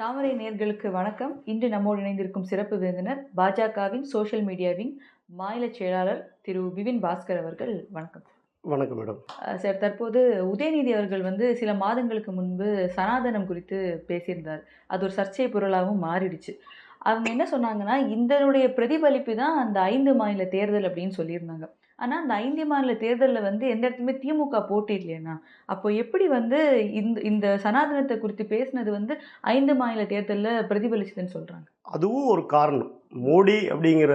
தாமரை நேர்களுக்கு வணக்கம். இன்று நம்மோடு இணைந்திருக்கும் சிறப்பு விருந்தினர் பாஜகவின் சோஷியல் மீடியாவின் மாநில செயலாளர் திரு விபின் பாஸ்கர் அவர்கள். வணக்கம். வணக்கம் மேடம். சார் தற்போது உதயநிதி அவர்கள் வந்து சில மாதங்களுக்கு முன்பு சனாதனம் குறித்து பேசியிருந்தார். அது ஒரு சர்ச்சை பொருளாகவும் மாறிடுச்சு. அவங்க என்ன சொன்னாங்கன்னா இதனுடைய பிரதிபலிப்பு தான் அந்த ஐந்து மாநில தேர்தல் அப்படின்னு சொல்லியிருந்தாங்க. ஆனால் அந்த ஐந்து மாநில தேர்தலில் வந்து எந்த இடத்துலையுமே திமுக போட்டியில்லையேண்ணா அப்போ எப்படி வந்து இந்த இந்த சனாதனத்தை குறித்து பேசினது வந்து ஐந்து மாநில தேர்தலில் பிரதிபலிச்சதுன்னு சொல்கிறாங்க அதுவும் ஒரு காரணம். மோடி அப்படிங்கிற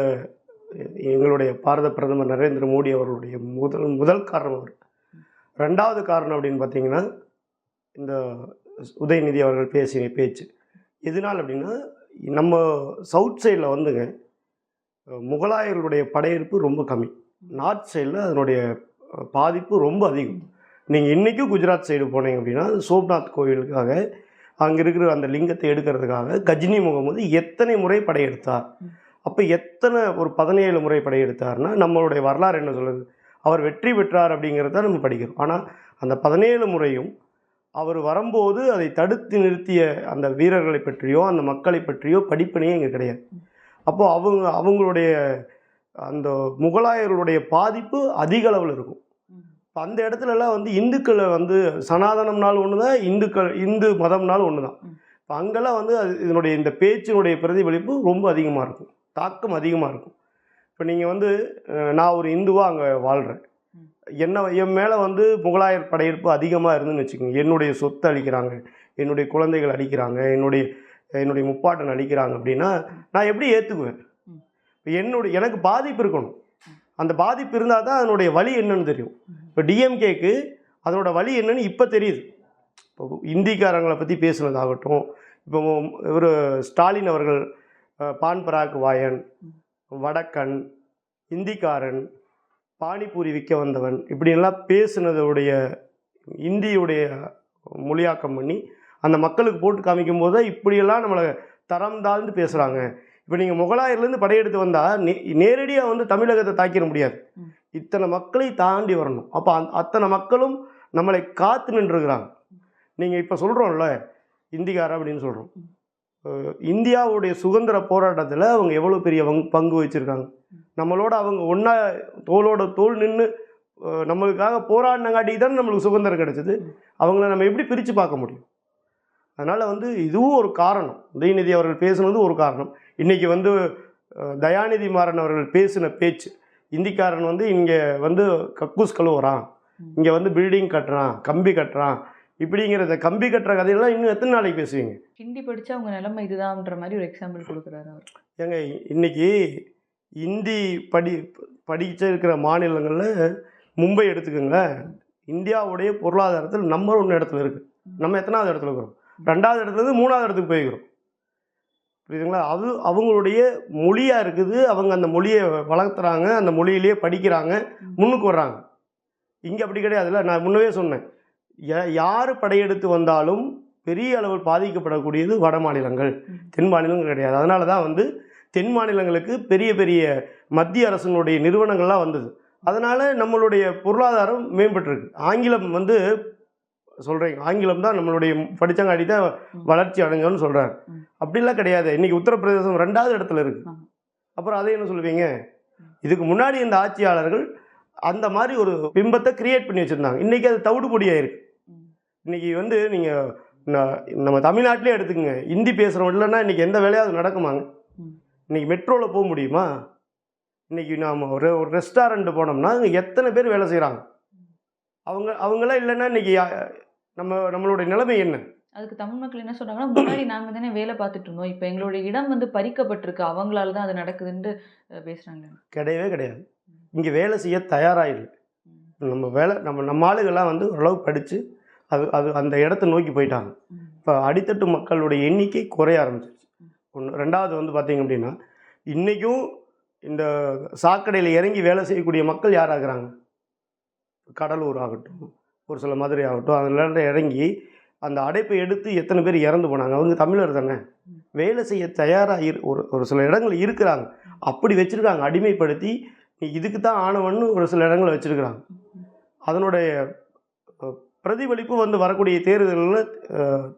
எங்களுடைய பாரத பிரதமர் நரேந்திர மோடி அவருடைய முதல் முதல் காரணம் அவர். ரெண்டாவது காரணம் அப்படின்னு பார்த்தீங்கன்னா இந்த உதயநிதி அவர்கள் பேசிய பேச்சு. எதனால் அப்படின்னா நம்ம சவுத் சைடில் வந்துங்க முகலாயர்களுடைய படையெடுப்பு ரொம்ப கம்மி. நார்த் சைடில் அதனுடைய பாதிப்பு ரொம்ப அதிகம். நீங்கள் இன்றைக்கும் குஜராத் சைடு போனீங்க அப்படின்னா சோம்நாத் கோவிலுக்காக அங்கே இருக்கிற அந்த லிங்கத்தை எடுக்கிறதுக்காக கஜினி முகமது எத்தனை முறை படையெடுத்தார்? அப்போ எத்தனை ஒரு பதினேழு முறை படையெடுத்தார்னா நம்மளுடைய வரலாறு என்ன சொல்லுது? அவர் வெற்றி பெற்றார் அப்படிங்கிறத நம்ம படிக்கிறோம். ஆனால் அந்த பதினேழு முறையும் அவர் வரும்போது அதை தடுத்து நிறுத்திய அந்த வீரர்களை பற்றியோ அந்த மக்களை பற்றியோ படிப்பினையே இங்கே கிடையாது. அப்போது அவங்க அவங்களுடைய அந்த முகலாயர்களுடைய பாதிப்பு அதிக அளவில் இருக்கும். இப்போ அந்த இடத்துலலாம் வந்து இந்துக்களை வந்து சனாதனம்னாலும் ஒன்று தான் இந்துக்கள் இந்து மதம்னாலும் ஒன்று தான். இப்போ அங்கெல்லாம் வந்து அது இதனுடைய இந்த பேச்சினுடைய பிரதிபலிப்பு ரொம்ப அதிகமாக இருக்கும். தாக்கம் அதிகமாக இருக்கும். இப்போ நீங்கள் வந்து நான் ஒரு இந்துவாக அங்கே வாழ்கிறேன். என்ன என் மேலே வந்து முகலாயர் படையெடுப்பு அதிகமாக இருந்துன்னு வச்சுக்கோங்க. என்னுடைய சொத்தை அழிக்கிறாங்க என்னுடைய குழந்தைகள் அழிக்கிறாங்க என்னுடைய என்னுடைய முப்பாட்டன் அழிக்கிறாங்க அப்படின்னா நான் எப்படி ஏற்றுக்குவேன் என்னுடைய எனக்கு பாதிப்பு இருக்கணும். அந்த பாதிப்பு இருந்தால் தான் அதனுடைய வழி என்னன்னு தெரியும். இப்போ டிஎம்கேக்கு அதனோட வழி என்னன்னு இப்போ தெரியுது. இப்போ இந்திக்காரங்களை பற்றி பேசுனதாகட்டும் இப்போ இவர் ஸ்டாலின் அவர்கள் பான்பராக் வாயன் வடக்கன் இந்திக்காரன் பானிபூரி விற்க வந்தவன் இப்படியெல்லாம் பேசுனதுடைய இந்தியுடைய மொழியாக்கம் பண்ணி அந்த மக்களுக்கு போட்டு காமிக்கும் போது தான் இப்படியெல்லாம் நம்மளை தரம் தாழ்ந்து பேசுகிறாங்க இப்போ நீங்கள் முகலாயர்லேருந்து படையெடுத்து வந்தால் நே நேரடியாக வந்து தமிழகத்தை தாக்கிட முடியாது. இத்தனை மக்களை தாண்டி வரணும். அப்போ அந் அத்தனை மக்களும் நம்மளை காத்து நின்றுருக்கிறாங்க. நீங்கள் இப்போ சொல்கிறோம்ல இந்திக்காரன் அப்படின்னு சொல்கிறோம் இந்தியாவுடைய சுதந்திர போராட்டத்தில் அவங்க எவ்வளோ பெரிய வங் பங்கு வச்சுருக்காங்க. நம்மளோட அவங்க ஒன்றா தோளோட தோள் நின்று நம்மளுக்காக போராடினங்காட்டி தான் நம்மளுக்கு சுதந்திரம் கிடைச்சது. அவங்கள நம்ம எப்படி பிரித்து பார்க்க முடியும்? அதனால் வந்து இதுவும் ஒரு காரணம். உதயநிதி அவர்கள் பேசுனது ஒரு காரணம். இன்றைக்கி வந்து தயாநிதி மாறன் அவர்கள் பேசின பேச்சு இந்திக்காரன் வந்து இங்கே வந்து கக்கூஸ் கழுவுறான் இங்கே வந்து பில்டிங் கட்டுறான் கம்பி கட்டுறான் இப்படிங்கிறத கம்பி கட்டுற கதையெல்லாம் இன்னும் எத்தனை நாளைக்கு பேசுவீங்க? ஹிந்தி படிச்சா அவங்க நிலைமை இதுதான்ற மாதிரி ஒரு எக்ஸாம்பிள் கொடுக்குறாரு அவர். ஏங்க இன்னைக்கு இந்தி படி படிச்சிருக்கிற மாநிலங்களில் மும்பை எடுத்துக்கோங்களேன் இந்தியாவுடைய பொருளாதாரத்தில் நம்பர் ஒன்று இடத்துல இருக்குது நம்ம எத்தனாவது இடத்துல இருக்கிறோம்? ரெண்டாவது இடத்துல இருந்து மூணாவது இடத்துக்கு போய்க்கிறோம். புரியுதுங்களா? அது அவங்களுடைய மொழியாக இருக்குது. அவங்க அந்த மொழியை வளர்த்துறாங்க. அந்த மொழியிலேயே படிக்கிறாங்க. முன்னுக்கு வர்றாங்க. இங்கே அப்படி கிடையாதுல்ல நான் முன்னவே சொன்னேன். யார் படையெடுத்து வந்தாலும் பெரிய அளவில் பாதிக்கப்படக்கூடியது வட மாநிலங்கள். தென் மாநிலங்கள் கிடையாது. அதனால தான் வந்து தென் மாநிலங்களுக்கு பெரிய பெரிய மத்திய அரசினுடைய நிறுவனங்கள்லாம் வந்தது. அதனால் நம்மளுடைய பொருளாதாரம் மேம்பட்டிருக்கு. ஆங்கிலம் வந்து சொல்கிறீங்க ஆங்கிலம் தான் நம்மளுடைய படித்தங்காட்டி தான். வளர்ச்சி அடைஞ்சோன்னு சொல்கிறார். அப்படிலாம் கிடையாது. இன்றைக்கி உத்தரப்பிரதேசம் ரெண்டாவது இடத்துல இருக்குது. அப்புறம் அதை என்ன சொல்லுவீங்க? இதுக்கு முன்னாடி இந்த ஆட்சியாளர்கள் அந்த மாதிரி ஒரு பிம்பத்தை கிரியேட் பண்ணி வச்சுருந்தாங்க. இன்றைக்கி அது தவிடுபொடியாயிருக்கு ம். இன்றைக்கி வந்து நீங்கள் நம்ம தமிழ்நாட்டிலே எடுத்துக்கோங்க. ஹிந்தி பேசுகிறோம் இல்லைன்னா இன்றைக்கி எந்த வேலையாவது நடக்குமாங்க. இன்றைக்கி மெட்ரோவில் போக முடியுமா? இன்றைக்கி நாம் ஒரு ஒரு ரெஸ்டாரண்ட் போனோம்னா அங்கே எத்தனை பேர் வேலை செய்கிறாங்க அவங்க அவங்களாம் இல்லைன்னா இன்றைக்கி நம்ம நம்மளுடைய நிலைமை என்ன? அதுக்கு தமிழ் மக்கள் என்ன சொல்றாங்கன்னா முன்னாடி நாங்க தானே வேலை பார்த்துட்டு இருந்தோம். இப்போ எங்களுடைய இடம் வந்து பறிக்கப்பட்டிருக்கு. அவங்களால தான் அது நடக்குதுன்னு அஹ், பேசுறாங்க. கிடையவே கிடையாது. இங்கே வேலை செய்ய தயாராக இல்லை. நம்ம வேலை நம்ம நம்ம ஆளுகள்லாம் வந்து ஓரளவு படித்து அது அது அந்த இடத்த நோக்கி போயிட்டாங்க. இப்போ அடித்தட்டு மக்களுடைய எண்ணிக்கை குறைய ஆரம்பிச்சிருச்சு. ஒன்று ரெண்டாவது வந்து பார்த்தீங்க அப்படின்னா இன்றைக்கும் இந்த சாக்கடையில் இறங்கி வேலை செய்யக்கூடிய மக்கள் யாராகிறாங்க கடலூர் ஆகட்டும் ஒரு சில மதுரை ஆகட்டும். அதில் இறங்கி அந்த அடைப்பை எடுத்து எத்தனை பேர் இறந்து போனாங்க? அவங்க தமிழர் தானே. வேலை செய்ய தயாராக இரு ஒரு ஒரு சில இடங்கள் இருக்கிறாங்க. அப்படி வச்சுருக்காங்க. அடிமைப்படுத்தி நீ இதுக்கு தான் ஆனவன்னு ஒரு சில இடங்களை வச்சுருக்குறாங்க. அதனுடைய பிரதிபலிப்பு வந்து வரக்கூடிய தேர்தலில்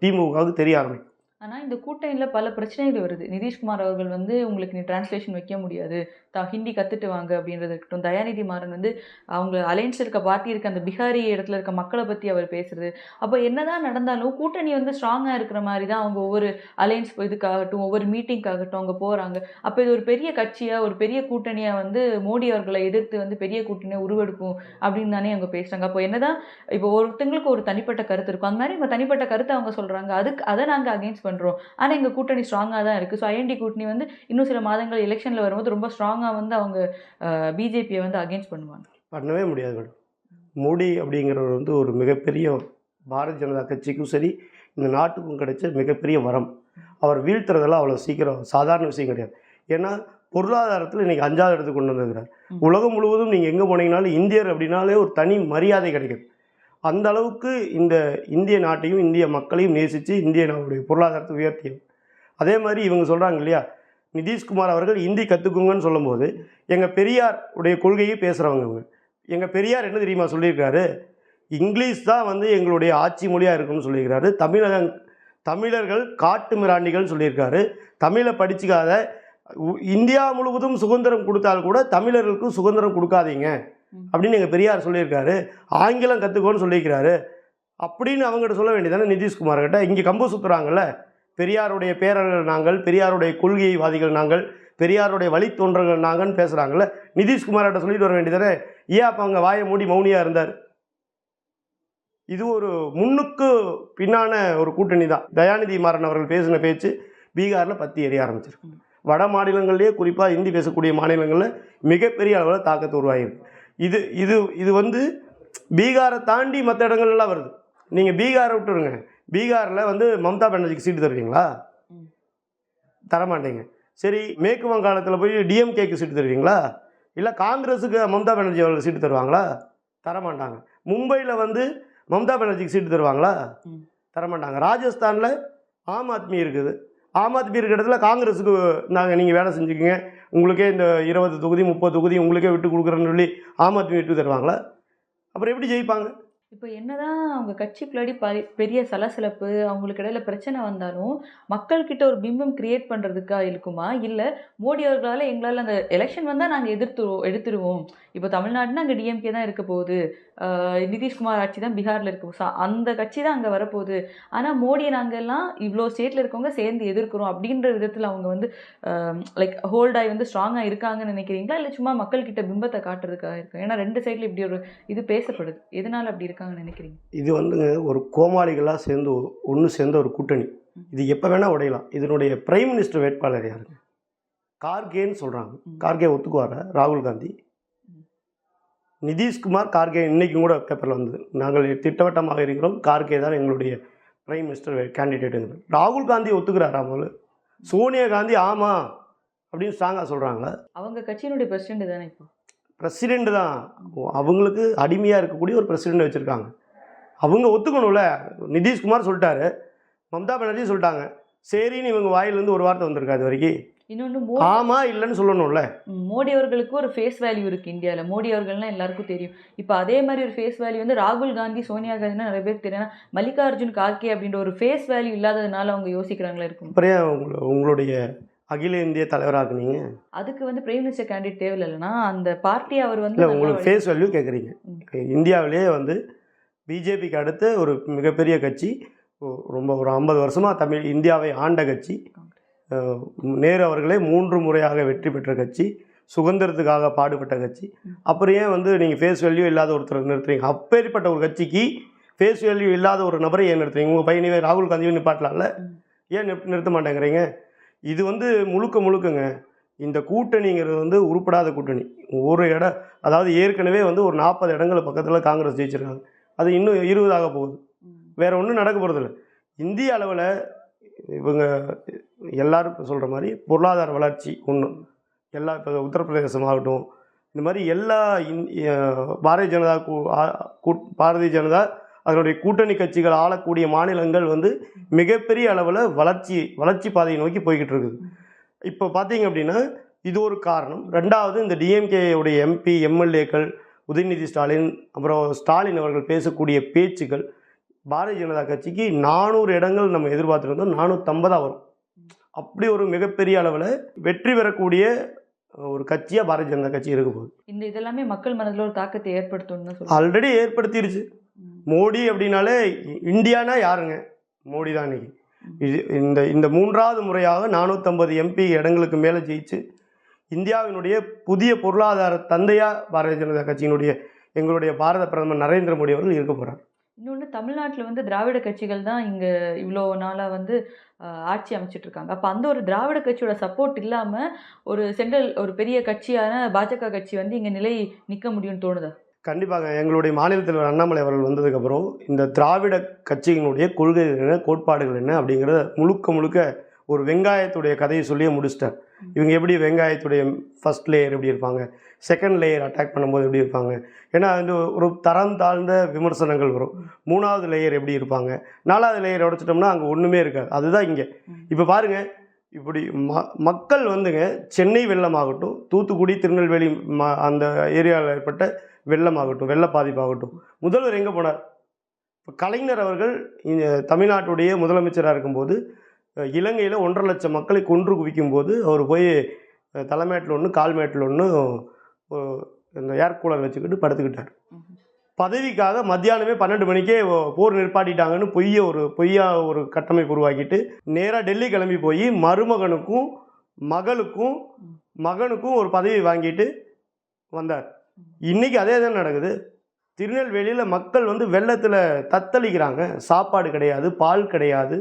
திமுகவுக்கு தெரிய ஆரம்பிக்கும். ஆனால் இந்த கூட்டணியில் பல பிரச்சனைகள் வருது. நிதிஷ்குமார் அவர்கள் வந்து உங்களுக்கு நீ டிரான்ஸ்லேஷன் வைக்க முடியாது. தா ஹிந்தி கற்றுட்டு வாங்க அப்படின்றது இருக்கட்டும். தயாநிதி மாறன் வந்து அவங்க அலையன்ஸில் இருக்க பார்ட்டி இருக்க அந்த பிகாரி இடத்துல இருக்க மக்களை பற்றி அவர் பேசுறது. அப்போ என்னதான் நடந்தாலும் கூட்டணி வந்து ஸ்ட்ராங்காக இருக்கிற மாதிரி தான் அவங்க ஒவ்வொரு அலைன்ஸ் இதுக்காகட்டும் ஒவ்வொரு மீட்டிங்காகட்டும் அவங்க போகிறாங்க அப்போ இது ஒரு பெரிய கட்சியாக ஒரு பெரிய கூட்டணியாக வந்து மோடி அவர்களை எதிர்த்து வந்து பெரிய கூட்டணியை உருவெடுக்கும் அப்படின்னு தானே அவங்க பேசுகிறாங்க அப்போ என்னதான் இப்போ ஒருத்தங்களுக்கு ஒரு தனிப்பட்ட கருத்து இருக்கும். அந்த மாதிரி நம்ம தனிப்பட்ட கருத்தை அவங்க சொல்கிறாங்க அதுக்கு அதை நாங்கள் அகைன்ஸ்ட் பண்றோம். ஆனா எங்க கூட்டணி ஸ்ட்ராங்கா தான் இருக்கு. ஸோ ஐஎன்டி கூட்டணி வந்து இன்னும் சில மாதங்கள் எலெக்ஷன்ல வரும்போது ரொம்ப ஸ்ட்ராங்கா வந்து அவங்க பிஜேபியை வந்து அகைன்ஸ்ட் பண்ணுவாங்க. பண்ணவே முடியாது மேடம். மோடி அப்படிங்கிறவர் வந்து ஒரு மிகப்பெரிய பாரதிய ஜனதா கட்சிக்கும் சரி இந்த நாட்டுக்கும் கிடைச்ச மிகப்பெரிய வரம். அவர் வீழ்த்துறதெல்லாம் அவ்வளோ சீக்கிரம் சாதாரண விஷயம் கிடையாது. ஏன்னா பொருளாதாரத்தில் இன்றைக்கி அஞ்சாவது இடத்துக்கு கொண்டு வந்திருக்கிறார். உலகம் முழுவதும் நீங்கள் எங்கே போனீங்கனாலும் இந்தியர் அப்படின்னாலே ஒரு தனி மரியாதை கிடைக்குது. அந்த அளவுக்கு இந்த இந்திய நாட்டையும் இந்திய மக்களையும் நேசித்து இந்திய நாட்டுடைய பொருளாதாரத்தை உயர்த்தியது அதே மாதிரி இவங்க சொல்கிறாங்க இல்லையா? நிதிஷ்குமார் அவர்கள் ஹிந்தி கற்றுக்குங்கன்னு சொல்லும்போது எங்கள் பெரியார் உடைய கொள்கையை பேசுகிறவங்க இவங்க. எங்கள் பெரியார் என்ன தெரியுமா சொல்லியிருக்காரு? இங்கிலீஷ் தான் வந்து எங்களுடைய ஆட்சி மொழியாக இருக்குன்னு சொல்லியிருக்காரு. தமிழக தமிழர்கள் காட்டு மிராண்டிகள்னு சொல்லியிருக்காரு. தமிழை படிச்சுக்காத உ- இந்தியா முழுவதும் சுதந்திரம் கொடுத்தால் கூட தமிழர்களுக்கும் சுதந்திரம் கொடுக்காதீங்க. அப்படின்னு எங்கள் பெரியார் சொல்லியிருக்காரு. ஆங்கிலம் கற்றுக்கோன்னு சொல்லியிருக்கிறாரு. அப்படின்னு அவங்ககிட்ட சொல்ல வேண்டியதானே நிதிஷ்குமார்கிட்ட இங்கே கம்பு சுற்றுறாங்கல்ல பெரியாருடைய பேரர்கள் நாங்கள் பெரியாருடைய கொள்கைவாதிகள் நாங்கள் பெரியாருடைய வழித்தோன்றர்கள் நாங்கன்னு பேசுகிறாங்கல்ல நிதிஷ்குமார்கிட்ட சொல்லிட்டு வர வேண்டியதானே? ஏன் அப்போ அங்கே வாயை மூடி மௌனியாக இருந்தார்? இது ஒரு முன்னுக்கு பின்னான ஒரு கூட்டணி தான். தயாநிதி மாறன் அவர்கள் பேசின பேச்சு பீகாரில் பத்தி எரிய ஆரம்பிச்சிருக்கு. வட மாநிலங்கள்லேயே குறிப்பாக ஹிந்தி பேசக்கூடிய மாநிலங்களில் மிகப்பெரிய அளவில் தாக்கத்தை உருவாகிருக்கு இது இது இது வந்து பீகாரை தாண்டி மற்ற இடங்கள்லாம் வருது. நீங்கள் பீகாரை விட்டுருங்க. பீகாரில் வந்து மம்தா பானர்ஜிக்கு சீட்டு தருவீங்களா. தரமாட்டீங்க. சரி மேற்கு வங்காளத்தில் போய் டிஎம்கேக்கு சீட்டு தருவீங்களா? இல்லை காங்கிரஸுக்கு மம்தா பானர்ஜி அவர்கள் சீட்டு தருவாங்களா? தரமாட்டாங்க. மும்பையில் வந்து மம்தா பானர்ஜிக்கு சீட்டு தருவாங்களா. தரமாட்டாங்க. ராஜஸ்தானில் ஆம் ஆத்மி இருக்குது. ஆம் ஆத்மி இருக்கிற இடத்துல காங்கிரஸுக்கு நாங்கள் நீங்கள் வேலை செஞ்சுக்கோங்க. உங்களுக்கே இந்த இருபது தொகுதி முப்பது தொகுதி உங்களுக்கே விட்டு கொடுக்குறேன்னு சொல்லி ஆம் ஆத்மி விட்டு தருவாங்களா? அப்புறம் எப்படி ஜெயிப்பாங்க? இப்போ என்னதான் அவங்க கட்சிக்குள்ளாடி ப- பெரிய சலசலப்பு அவங்களுக்கு இடையில பிரச்சனை வந்தாலும் மக்கள்கிட்ட ஒரு பிம்பம் கிரியேட் பண்ணுறதுக்கா இருக்குமா? இல்லை மோடி அவர்களால் எங்களால் அந்த எலெக்ஷன் வந்தால் நாங்கள் எதிர்த்துருவோம் எடுத்துருவோம் இப்போ தமிழ்நாடுனா அங்கே டிஎம்கே தான் இருக்க போகுது. நிதிஷ்குமார் ஆட்சி தான் பீகார்ல இருக்கு. So, அந்த கட்சி தான் அங்க வரப்போகுது. ஆனா மோடியை நாங்க எல்லாம் இவ்வளோ ஸ்டேட்ல இருக்கவங்க சேர்ந்து எதிர்க்கிறோம் அப்படின்ற விதத்துல அவங்க வந்து லைக் ஹோல்டாய் வந்து ஸ்ட்ராங்கா இருக்காங்கன்னு நினைக்கிறீங்களா? இல்ல சும்மா மக்கள்கிட்ட பிம்பத்தை காட்டுறதுக்காக இருக்கு? ஏன்னா ரெண்டு சைடுல இப்படி ஒரு இது பேசப்படுது. எதனால அப்படி இருக்காங்கன்னு நினைக்கிறீங்க? இது வந்துங்க ஒரு கோமாளிகளாக சேர்ந்து ஒன்று சேர்ந்த ஒரு கூட்டணி. இது எப்போ வேணால் உடையலாம். இதனுடைய பிரைம் மினிஸ்டர் வேட்பாளர் யாருங்க? கார்கேன்னு சொல்கிறாங்க. கார்கே ஒத்துக்குவாரா? ராகுல் காந்தி. நிதிஷ்குமார் கார்கே இன்னைக்கும் கூட பேப்பரில் வந்தது. நாங்கள் திட்டவட்டமாக இருக்கிறோம். கார்கே தான் எங்களுடைய பிரைம் மினிஸ்டர் கேண்டிடேட்டுங்க ராகுல் காந்தி ஒத்துக்கிறாரா முதல்ல? சோனியா காந்தி ஆமாம் அப்படின்னு ஸ்ட்ராங்காக சொல்கிறாங்க அவங்க கட்சியினுடைய பிரசிடென்ட் தானே இப்போ? பிரசிடெண்ட் தான். அவங்களுக்கு அடிமையாக இருக்கக்கூடிய ஒரு பிரசிடெண்ட் வச்சுருக்காங்க. அவங்க ஒத்துக்கணும்ல. நிதிஷ்குமார் சொல்லிட்டாரு. மம்தா பானர்ஜி சொல்லிட்டாங்க. சரின்னு இவங்க வாயிலேருந்து ஒரு வார்த்தை வந்திருக்கா இது வரைக்கும். இன்னொன்று ஆமாம் இல்லைன்னு சொல்லணும்ல. மோடி அவர்களுக்கு ஒரு ஃபேஸ் வேல்யூ இருக்கு இந்தியால. மோடி அவர்கள்னா எல்லாருக்கும் தெரியும். இப்போ அதே மாதிரி ஒரு ஃபேஸ் வேல்யூ வந்து ராகுல் காந்தி சோனியா காந்தினா நிறைய பேருக்கு தெரியும். மல்லிகார்ஜுன் கார்கே அப்படின்ற ஒரு ஃபேஸ் வேல்யூ இல்லாததுனால அவங்க யோசிக்கிறாங்களா இருக்கும். உங்களுடைய அகில இந்திய தலைவராக்குனீங்க? அதுக்கு வந்து பிரைம் மினிஸ்டர் கேண்டிடேட் தேவையில்லைன்னா அந்த பார்ட்டி அவர் வந்து உங்களுக்கு ஃபேஸ் வேல்யூ கேட்குறீங்க. இந்தியாவிலேயே வந்து பிஜேபிக்கு அடுத்து ஒரு மிகப்பெரிய கட்சி. ரொம்ப ஒரு ஐம்பது வருஷமாக தமிழ் இந்தியாவை ஆண்ட கட்சி. நேரு அவர்களே மூன்று முறையாக வெற்றி பெற்ற கட்சி சுதந்திரத்துக்காக பாடுபட்ட கட்சி. அப்புறம் ஏன் வந்து நீங்கள் ஃபேஸ் வேல்யூ இல்லாத ஒருத்தர் நிறுத்துறீங்க? அப்பேற்பட்ட ஒரு கட்சிக்கு ஃபேஸ் வேல்யூ இல்லாத ஒரு நபரை ஏன் நிறுத்துறீங்க? உங்கள் பையனவே ராகுல் காந்தியும் நிப்பாட்டலாம்ல? ஏன் நிறுத்த நிறுத்த மாட்டேங்கிறீங்க? இது வந்து முழுக்க முழுக்கங்க. இந்த கூட்டணிங்கிறது வந்து உருப்படாத கூட்டணி. ஒரு இடம் அதாவது ஏற்கனவே வந்து ஒரு நாற்பது இடங்கள் பக்கத்தில் காங்கிரஸ் ஜெயிச்சிருக்காங்க. அது இன்னும் இருபதாக போகுது. வேறு வேற ஒன்றும் நடக்க போகிறதில்ல இந்திய அளவில் இவங்க எல்லாரும் சொல்கிற மாதிரி பொருளாதார வளர்ச்சி ஒன்று எல்லா இப்போ உத்தரப்பிரதேசம் ஆகட்டும் இந்த மாதிரி எல்லா இந் பாரதிய ஜனதா கூ- கூட்- பாரதிய ஜனதா அதனுடைய கூட்டணி கட்சிகள் ஆளக்கூடிய மாநிலங்கள் வந்து மிகப்பெரிய அளவில் வளர்ச்சி வளர்ச்சி பாதையை நோக்கி போய்கிட்டு இருக்குது. இப்போ பார்த்தீங்க அப்படின்னா இது ஒரு காரணம். ரெண்டாவது இந்த டிஎம்கேயுடைய எம்பி எம்எல்ஏக்கள் உதயநிதி ஸ்டாலின் அப்புறம் ஸ்டாலின் அவர்கள் பேசக்கூடிய பேச்சுக்கள் பாரதிய ஜனதா கட்சிக்கு நானூறு இடங்கள் நம்ம எதிர்பார்த்துருந்தோம். நானூற்றம்பதாக வரும். அப்படி ஒரு மிகப்பெரிய அளவில் வெற்றி பெறக்கூடிய ஒரு கட்சியாக பாரதிய ஜனதா கட்சி இருக்க போகுது. இந்த இதெல்லாமே மக்கள் மனதில் ஒரு தாக்கத்தை சொல்லுவாங்க ஆல்ரெடி ஏற்படுத்திருச்சு. மோடி அப்படின்னாலே இந்தியானா யாருங்க? மோடி தான் இன்னைக்கு. இது இந்த இந்த மூன்றாவது முறையாக நானூற்றம்பது எம்பி இடங்களுக்கு மேலே ஜெயிச்சு இந்தியாவினுடைய புதிய பொருளாதார தந்தையா பாரதிய ஜனதா கட்சியினுடைய எங்களுடைய பாரத பிரதமர் நரேந்திர மோடி அவர்கள் இருக்க போகிறார் இன்னொன்று தமிழ்நாட்டில் வந்து திராவிட கட்சிகள் தான் இங்கே இவ்வளோ நாளாக வந்து ஆட்சி அமைச்சிட்டு இருக்காங்க அப்போ அந்த ஒரு திராவிட கட்சியோட சப்போர்ட் இல்லாமல் ஒரு சென்ட்ரல் ஒரு பெரிய கட்சியான பாஜக கட்சி வந்து இங்கே நிலை நிற்க முடியும்னு தோணுதா? கண்டிப்பாக. எங்களுடைய மாநிலத்தில் அண்ணாமலை அவர்கள் வந்ததுக்கப்புறம் இந்த திராவிட கட்சியினுடைய கொள்கைகள் என்ன கோட்பாடுகள் என்ன அப்படிங்கிறத முழுக்க முழுக்க ஒரு வெங்காயத்துடைய கதையை சொல்லியே முடிச்சிட்டார் இவங்க எப்படி வெங்காயத்துடைய ஃபர்ஸ்ட் லேயர் எப்படி இருப்பாங்க? செகண்ட் லேயர் அட்டாக் பண்ணும்போது எப்படி இருப்பாங்க? ஏன்னா வந்து ஒரு தரம் தாழ்ந்த விமர்சனங்கள் வரும். மூணாவது லேயர் எப்படி இருப்பாங்க? நாலாவது லேயர் உடைச்சிட்டோம்னா அங்கே ஒன்றுமே இருக்காது. அதுதான் இங்கே. இப்போ பாருங்க இப்படி ம மக்கள் வந்துங்க சென்னை வெள்ளமாகட்டும் தூத்துக்குடி திருநெல்வேலி ம அந்த ஏரியாவில் ஏற்பட்ட வெள்ளமாகட்டும் வெள்ள பாதிப்பாகட்டும். முதல்வர் எங்கே போனார்? இப்போ கலைஞர் அவர்கள் இந்த தமிழ்நாட்டுடைய முதலமைச்சராக இருக்கும்போது இலங்கையில் ஒன்றரை லட்சம் மக்களை கொன்று குவிக்கும்போது அவர் போய் தலைமேட்டில் ஒன்று கால்மேட்டில் ஒன்று இந்த ஏர் கூலர் வச்சுக்கிட்டு படுத்துக்கிட்டார். பதவிக்காக மத்தியானமே பன்னெண்டு மணிக்கே போர் நிற்பாட்டிட்டாங்கன்னு பொய்ய ஒரு பொய்யா ஒரு கட்டமைப்பு உருவாக்கிட்டு நேராக டெல்லி கிளம்பி போய் மருமகனுக்கும் மகளுக்கும் மகனுக்கும் ஒரு பதவி வாங்கிட்டு வந்தார். இன்றைக்கி அதே தான் நடக்குது. திருநெல்வேலியில் மக்கள் வந்து வெள்ளத்தில் தத்தளிக்கிறாங்க. சாப்பாடு கிடையாது பால் கிடையாது.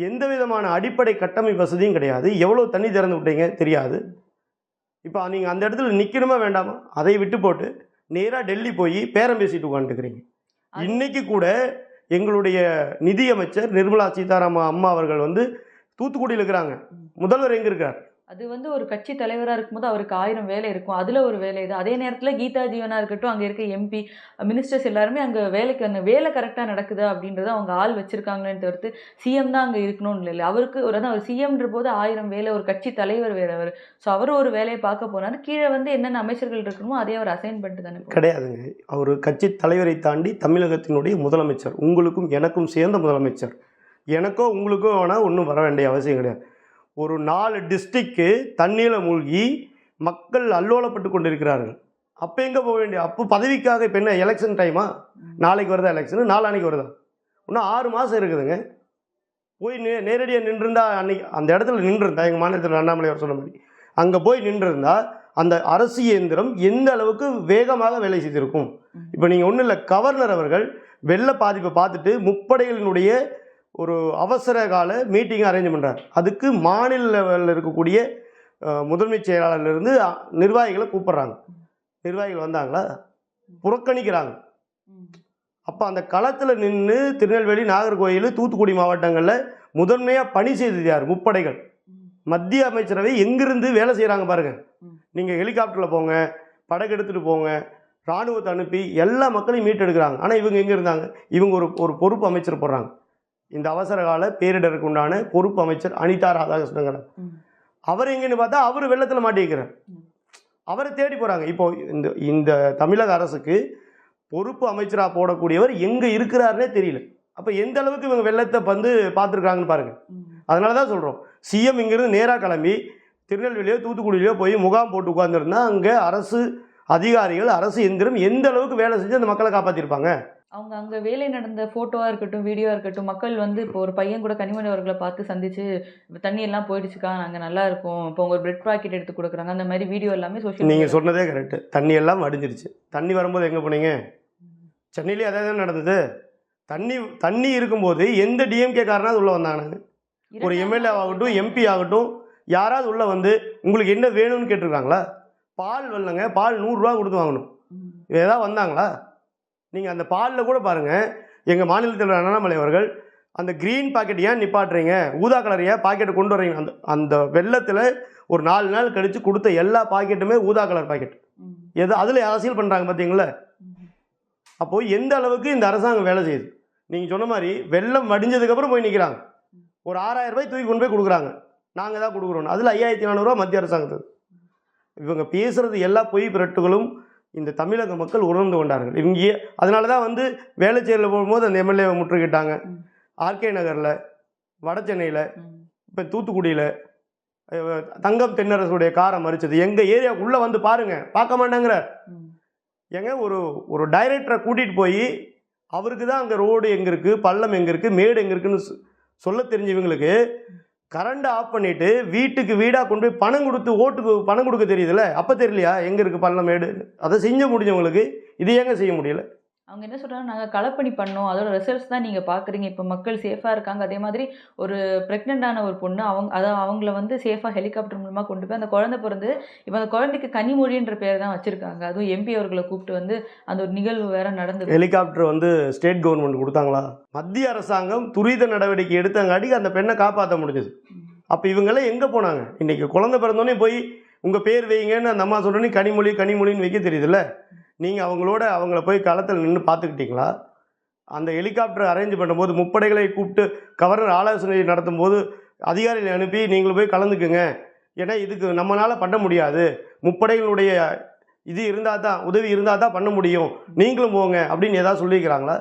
எந்த விதமான அடிப்படை கட்டமைப்பு வசதியும் கிடையாது. எவ்வளோ தண்ணி திறந்து விட்டீங்க தெரியாது. இப்போ நீங்கள் அந்த இடத்துல நிற்கணுமா வேண்டாமா? அதை விட்டு போட்டு நேராக டெல்லி போய் பேரம் பேசிட்டு உட்காந்துக்கிறீங்க அது- இன்னைக்கு கூட எங்களுடைய நிதியமைச்சர் நிர்மலா சீதாராமன் அம்மா அவர்கள் வந்து தூத்துக்குடியில் இருக்கிறாங்க. முதல்வர் எங்கே இருக்கார்? அது வந்து ஒரு கட்சி தலைவராக இருக்கும்போது அவருக்கு ஆயிரம் வேலை இருக்கும். அதில் ஒரு வேலை இது. அதே நேரத்தில் கீதா ஜீவனாக இருக்கட்டும் அங்கே இருக்க எம்பி மினிஸ்டர்ஸ் எல்லாருமே அங்கே வேலைக்கு அந்த வேலை கரெக்டாக நடக்குதா அப்படின்றத அவங்க ஆள் வச்சுருக்காங்களேன்னு தவிர்த்து சிஎம் தான் அங்கே இருக்கணும்னு இல்லை. அவருக்கு ஒரு அதான் அவர் சிஎம்ன்ற போது ஆயிரம் வேலை ஒரு கட்சி தலைவர் வேறு அவர். ஸோ அவர் ஒரு வேலையை பார்க்க போனார் கீழே வந்து என்னென்ன அமைச்சர்கள் இருக்கணுமோ அதே அவர் அசைன் பண்ணிட்டு தானே கிடையாதுங்க. அவர் கட்சி தலைவரை தாண்டி தமிழகத்தினுடைய முதலமைச்சர். உங்களுக்கும் எனக்கும் சேர்ந்த முதலமைச்சர். எனக்கோ உங்களுக்கோ வேணால் ஒன்றும் வர வேண்டிய அவசியம் கிடையாது. ஒரு நாலு டிஸ்ட்ரிக்கு தண்ணியில் மூழ்கி மக்கள் அல்லோலப்பட்டு கொண்டிருக்கிறார்கள். அப்போ எங்கே போக வேண்டிய அப்போ பதவிக்காக இப்போ என்ன எலெக்ஷன் டைமா நாளைக்கு வருதா எலெக்ஷனு நாளான்னைக்கு வருதா? இன்னும் ஆறு மாதம் இருக்குதுங்க. போய் நே நேரடியாக நின்றுருந்தா அன்னைக்கு அந்த இடத்துல நின்றுருந்தா எங்கள் மாநிலத்தில் அண்ணாமலையார் சொன்ன மாதிரி அங்கே போய் நின்றுருந்தா அந்த அரசு இயந்திரம் எந்த அளவுக்கு வேகமாக வேலை செய்திருக்கும்? இப்போ நீங்கள் ஒன்றும் இல்லை கவர்னர் அவர்கள் வெள்ள பாதிப்பை பார்த்துட்டு முப்படைகளினுடைய ஒரு அவசர கால மீட்டிங் அரேஞ்ச் பண்ணுறார் அதுக்கு மாநில லெவலில் இருக்கக்கூடிய முதன்மை முதன்மைச் செயலாளர்லேருந்து நிர்வாகிகளை கூப்பிட்றாங்க. நிர்வாகிகள் வந்தாங்களா? புறக்கணிக்கிறாங்க. அப்போ அந்த களத்தில் நின்று திருநெல்வேலி நாகர்கோயில் தூத்துக்குடி மாவட்டங்களில் முதன்மையாக பணி செய்தது யார்? முப்படைகள். மத்திய அமைச்சரவை எங்கிருந்து வேலை செய்கிறாங்க பாருங்கள் நீங்கள் ஹெலிகாப்டரில் போங்க படகு எடுத்துகிட்டு போங்க இராணுவத்தை அனுப்பி எல்லா மக்களையும் மீட்டெடுக்கிறாங்க. ஆனால் இவங்க எங்கே இருந்தாங்க? இவங்க ஒரு ஒரு பொறுப்பு அமைச்சர் போடுறாங்க. இந்த அவசர கால பேரிடருக்கு உண்டான பொறுப்பு அமைச்சர் அனிதா ராதாகிருஷ்ணன் ம். அவர் எங்கன்னு பார்த்தா அவர் வெள்ளத்தில் மாட்டிக்கிறார். அவரை தேடி போகிறாங்க இப்போ இந்த இந்த தமிழக அரசுக்கு பொறுப்பு அமைச்சராக போடக்கூடியவர் எங்கே இருக்கிறாருனே தெரியல. அப்போ எந்த அளவுக்கு இவங்க வெள்ளத்தை வந்து பார்த்துருக்காங்கன்னு பாருங்கள். அதனால தான் சொல்கிறோம் சிஎம் இங்கேருந்து நேராக கிளம்பி திருநெல்வேலியோ தூத்துக்குடியிலையோ போய் முகாம் போட்டு உட்காந்துருந்தா அங்கே அரசு அதிகாரிகள் அரசு எந்திரம் எந்த அளவுக்கு வேலை செஞ்சு அந்த மக்களை காப்பாற்றிருப்பாங்க அவங்க அங்கே வேலை நடந்த ஃபோட்டோவாக இருக்கட்டும் வீடியோவாக இருக்கட்டும் மக்கள் வந்து இப்போ ஒரு பையன் கூட கனிமணி அவர்களை பார்த்து சந்திச்சு "இப்ப தண்ணி எல்லாம் போயிடுச்சுக்கா நாங்கள் நல்லா இருக்கோம். இப்போ ஒரு பிரெட் பாக்கெட் எடுத்து கொடுக்குறாங்க. அந்த மாதிரி வீடியோ எல்லாமே சோஷியல் நீங்கள் சொன்னதே கரெக்டு தண்ணி எல்லாம் வடிஞ்சிருச்சு. தண்ணி வரும்போது எங்கே போனீங்க? சென்னையிலே அதே தான் நடந்தது. தண்ணி தண்ணி இருக்கும்போது எந்த டிஎம்கே காரனாவது உள்ளே வந்தாங்க ஒரு எம்எல்ஏ ஆகட்டும் எம்பி ஆகட்டும் யாராவது உள்ளே வந்து உங்களுக்கு என்ன வேணும்னு கேட்டிருக்காங்களா? பால் வரலங்க பால் நூறுரூவா கொடுத்து வாங்கணும். ஏதாவது வந்தாங்களா? நீங்கள் அந்த பாலில் கூட பாருங்கள் எங்கள் மாநில தலைவர் அண்ணாமலை அவர்கள் அந்த க்ரீன் பாக்கெட் ஏன் நிப்பாட்டுறீங்க? ஊதா கலர் ஏன் பாக்கெட்டை கொண்டு வரீங்க அந்த அந்த வெள்ளத்தில் ஒரு நாலு நாள் கழித்து கொடுத்த எல்லா பாக்கெட்டுமே ஊதா கலர் பாக்கெட் எது அதில் அரசியல் பண்ணுறாங்க பார்த்தீங்களா அப்போது எந்த அளவுக்கு இந்த அரசாங்கம் வேலை செய்யுது? நீங்கள் சொன்ன மாதிரி வெள்ளம் வடிஞ்சதுக்கப்புறம் போய் நிற்கிறாங்க ஒரு ஆறாயிரம் ரூபாய் தூக்கி கொண்டு போய் கொடுக்குறாங்க. நாங்கள் தான் கொடுக்குறோம் அதில் ஐயாயிரத்தி நானூறுரூவா மத்திய அரசாங்கத்துக்கு. இவங்க பேசுகிறது எல்லா பொய் பிறட்டுகளும் இந்த தமிழக மக்கள் உணர்ந்து கொண்டார்கள். இங்கேயே அதனால தான் வந்து வேலைச்சேரியில் போகும்போது அந்த எம்எல்ஏவை முற்றுகிட்டாங்க. ஆர்கே நகரில் வட சென்னையில் இப்போ தூத்துக்குடியில் தங்கம் தென்னரசுடைய காரை மறிச்சது. எங்கள் ஏரியாவுக்குள்ளே வந்து பாருங்கள் பார்க்க மாட்டேங்கிற எங்க ஏங்க ஒரு ஒரு டைரக்டரை கூட்டிகிட்டு போய் அவருக்கு தான் அங்கே ரோடு எங்கே இருக்குது பள்ளம் எங்கே இருக்குது மேடு எங்கே இருக்குன்னு சொ- சொல்ல தெரிஞ்சவங்களுக்கு கரண்ட்டை ஆஃப் பண்ணிவிட்டு வீட்டுக்கு வீடாக கொண்டு போய் பணம் கொடுத்து ஓட்டுக்கு பணம் கொடுக்க தெரியுதுல்ல? அப்போ தெரியலையா? எங்கே இருக்குது பள்ளம் மேடு? அதை செஞ்ச முடிஞ்சவங்களுக்கு இது ஏங்க செய்ய முடியல? அவங்க என்ன சொல்கிறாங்க நாங்கள் களப்பணி பண்ணோம். அதோட ரிசல்ட்ஸ் தான் நீங்கள் பார்க்குறீங்க இப்போ மக்கள் சேஃபாக இருக்காங்க. அதே மாதிரி ஒரு ப்ரெக்னெண்ட்டான ஒரு பொண்ணு அவங்க அதை அவங்கள வந்து சேஃபாக ஹெலிகாப்டர் மூலமாக கொண்டு போய் அந்த குழந்தை பிறந்து இப்போ அந்த குழந்தைக்கு கனிமொழின்ற பேர் தான் வச்சுருக்காங்க. அதுவும் எம்பி அவர்களை கூப்பிட்டு வந்து அந்த ஒரு நிகழ்வு வேறு நடந்தது. ஹெலிகாப்டர் வந்து ஸ்டேட் கவர்மெண்ட் கொடுத்தாங்களா? மத்திய அரசாங்கம் துரித நடவடிக்கை எடுத்தங்காட்டி அந்த பெண்ணை காப்பாற்ற முடிஞ்சது. அப்போ இவங்கெல்லாம் எங்கே போனாங்க? இன்றைக்கி குழந்தை பிறந்தோடனே போய் உங்கள் பேர் வைங்கன்னு அந்த அம்மா சொல்கிறோன்னே கனிமொழி கனிமொழின்னு வைக்க தெரியுதுல்ல? நீங்கள் அவங்களோட அவங்கள போய் களத்தில் நின்று பார்த்துக்கிட்டீங்களா அந்த ஹெலிகாப்டர் அரேஞ்ச் பண்ணும்போது முப்படைகளை கூப்பிட்டு கவர்னர் ஆலோசனை நடத்தும் போது அதிகாரிகளை அனுப்பி நீங்கள் போய் கலந்துக்குங்க. ஏன்னா இதுக்கு நம்மளால் பண்ண முடியாது. முப்படைகளுடைய இது இருந்தால் தான் உதவி இருந்தால் தான் பண்ண முடியும். நீங்களும் போங்க அப்படின்னு ஏதாவது சொல்லியிருக்கிறாங்களா?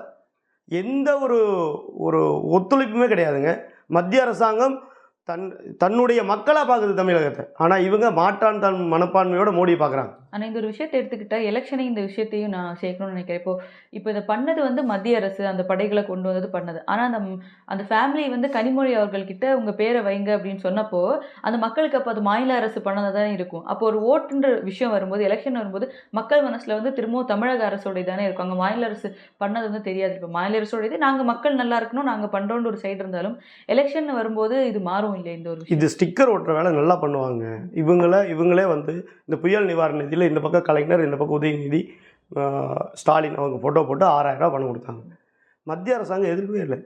எந்த ஒரு ஒரு ஒத்துழைப்புமே கிடையாதுங்க. மத்திய அரசாங்கம் தன் தன்னுடைய மக்களாக பார்க்குது தமிழகத்தை. ஆனால் இவங்க மாற்றான் தன் மனப்பான்மையோட மோடி பார்க்குறாங்க ஆனால் இந்த ஒரு விஷயத்தை எடுத்துக்கிட்டால் எலெக்ஷனை இந்த விஷயத்தையும் நான் சேர்க்கணும்னு நினைக்கிறேன். இப்போ இப்போ இதை பண்ணது வந்து மத்திய அரசு அந்த படைகளை கொண்டு வந்தது பண்ணது. ஆனால் அந்த அந்த ஃபேமிலி வந்து கனிமொழி அவர்கள்கிட்ட உங்கள் பேரை வைங்க அப்படின்னு சொன்னப்போ அந்த மக்களுக்கு அப்போ அது மாநில அரசு பண்ணதாக தான் இருக்கும். அப்போ ஒரு ஓட்டுன்ற விஷயம் வரும்போது எலெக்ஷன் வரும்போது மக்கள் மனசில் வந்து திரும்பவும் தமிழக அரசோடைய தானே இருக்கும். அங்கே மாநில அரசு பண்ணது வந்து தெரியாது. இப்போ மாநில அரசோட இது நாங்கள் மக்கள் நல்லா இருக்கணும் நாங்கள் பண்ணுறோன்னு ஒரு சைடு இருந்தாலும் எலெக்ஷன் வரும்போது இது மாறும் இல்லை இந்த ஒரு இது ஸ்டிக்கர் ஓட்டுற வேலை நல்லா பண்ணுவாங்க. இவங்கள இவங்களே வந்து இந்த புயல் நிவாரண நிதியில் இந்த பக்கம் கலைஞர் இந்த பக்கம் உதயநிதி ஸ்டாலின் அவங்க ஃபோட்டோ போட்டு ஆறாயிரம் பணம் கொடுத்தாங்க. மத்திய அரசாங்கம் எதிர்க்கவே இல்லை.